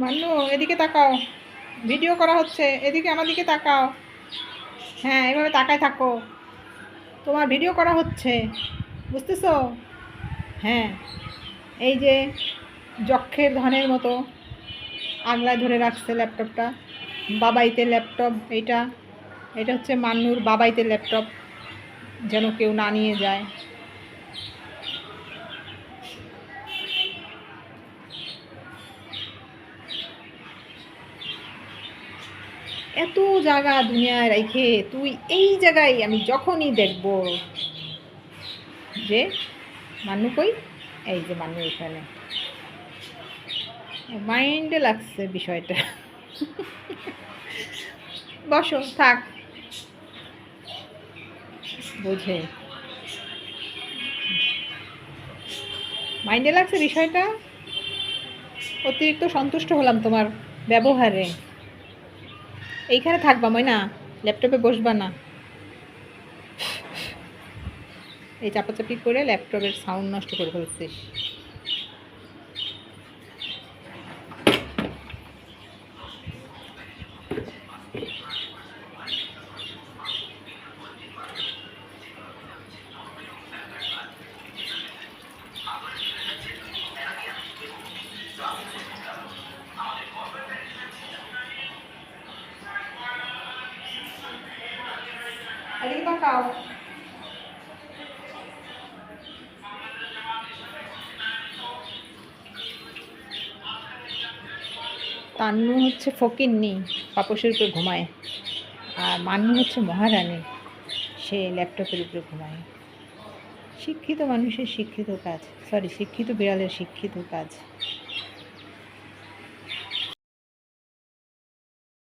মান্নু, এদিকে তাকাও। ভিডিও করা হচ্ছে, এদিকে আমার দিকে তাকাও। হ্যাঁ এভাবে তাকায় থাকো। তোমার ভিডিও করা হচ্ছে, বুঝতেছো? হ্যাঁ এই যে যক্ষের ধনের মতো আগলায় ধরে রাখছে ল্যাপটপটা। বাবাইতে ল্যাপটপ, এইটা। এটা হচ্ছে মান্নুর বাবাইতে ল্যাপটপ, যেন কেউ না নিয়ে যায়। এত জায়গা দুনিয়ায় রেখে তুই এই জায়গায় আমি যখনই দেখব যে মান্নু কই? এই যে মানু এখানে। মাইন্ডে লাগছে বিষয়টা। বসো, থাক। বুঝে। মাইন্ডে লাগছে বিষয়টা? অতিরিক্ত সন্তুষ্ট হলাম তোমার ব্যবহারে। এইখানে থাকবা ময়না ল্যাপটপে বসবা না। এই চাপাচাপি করে ল্যাপটপের সাউন্ড নষ্ট করে ফেলছিস। এদিকে তাকাও তান্নু হচ্ছে ফকিন্নি, পাপসের উপরে ঘুমায়। আর মান্নু হচ্ছে মহারানী, সে ল্যাপটপের উপরে ঘুমায়। শিক্ষিত মানুষের শিক্ষিত কাজ সরি শিক্ষিত বিড়ালের শিক্ষিত কাজ।